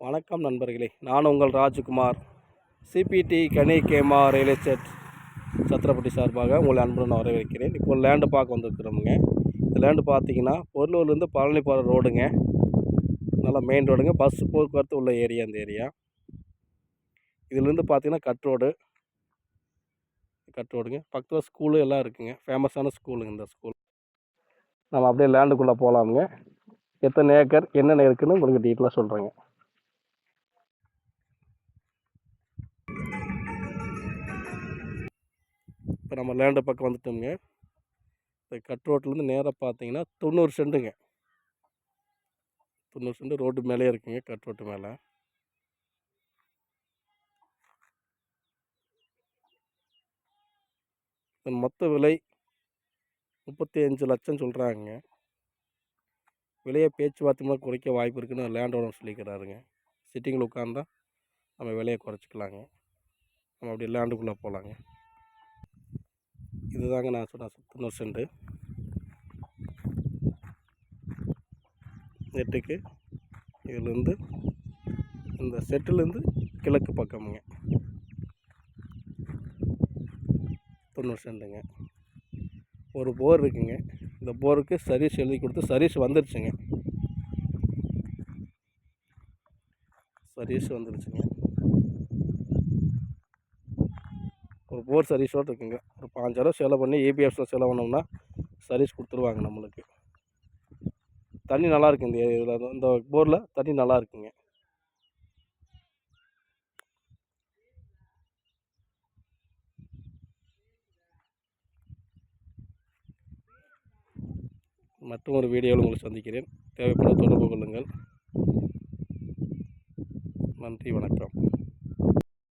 வணக்கம் நண்பர்களே நான் உங்கள் ராஜ்குமார். சிபிடி கனி கேமா ரியல் எஸ்டேட் சத்திரப்பட்டி சார்பாக உங்களை அன்புடன் வரவேற்கிறேன். இப்போ லேண்டு பார்க்க வந்திருக்கிறோமுங்க. இந்த லேண்டு பார்த்தீங்கன்னா பொருளூர்லேருந்து பழனி போகிற ரோடுங்க நல்லா மெயின் ரோடுங்க பஸ் போக்குவரத்து உள்ள ஏரியா இந்த ஏரியா இதுலேருந்து பார்த்தீங்கன்னா கட் ரோடு கட் ரோடுங்க பக்கத்தில் ஸ்கூலு எல்லாம் இருக்குங்க. ஃபேமஸான ஸ்கூலுங்க இந்த ஸ்கூல் நம்ம அப்படியே லேண்டுக்குள்ளே போகலாமுங்க எத்தனை ஏக்கர் என்னென்ன இருக்குதுன்னு உங்களுக்கு டீட்டெயிலாக சொல்கிறேங்க இப்போ நம்ம லேண்டு பக்கம் வந்துட்டோம்ங்க. இந்த கட் ரோட்லேருந்து நேராக பார்த்தீங்கன்னா தொண்ணூறு செண்டுங்க. தொண்ணூறு செண்டு ரோட்டு மேலே இருக்குங்க கட் ரோட்டு மேலே. இதன் மொத்த விலை முப்பத்தி அஞ்சு லட்சம் சொல்கிறாங்க விலையை பேச்சுவார்த்தை மூலம் குறைக்க வாய்ப்பு இருக்குன்னு லேண்ட் ஓனர் சொல்லிக்கிறாருங்க. சிட்டிங்கில் உட்காந்தா நம்ம விலையை குறைச்சிக்கலாங்க. நம்ம அப்படியே லேண்டுக்குள்ளே போகலாங்க. இதுதாங்க நான் சொன்ன தொண்ணூறு செண்டு. நெட்டுக்கு இதுலேருந்து இந்த செட்டுலேருந்து கிழக்கு பக்கமுங்க. தொண்ணூறு சென்ட்டுங்க ஒரு போர் இருக்குங்க. இந்த போருக்கு சர்வீஸ் எழுதி கொடுத்து சர்வீஸ் வந்துருச்சுங்க. சர்வீஸ் வந்துருச்சுங்க. ஒரு போர் சர்வீஸோடு இருக்குங்க. ஒரு பாஞ்சாயிரம் செலவு பண்ணி ஏபிஎஃப்ஸில் செலவு பண்ணோம்னா சர்வீஸ் கொடுத்துருவாங்க நம்மளுக்கு. தண்ணி நல்லா இருக்கு இந்த இதில் இந்த போரில் தண்ணி நல்லா இருக்குங்க. மற்றும் ஒரு வீடியோவில் உங்களை சந்திக்கிறேன். தேவைப்பட தொடர்பு கொள்ளுங்கள். நன்றி வணக்கம்.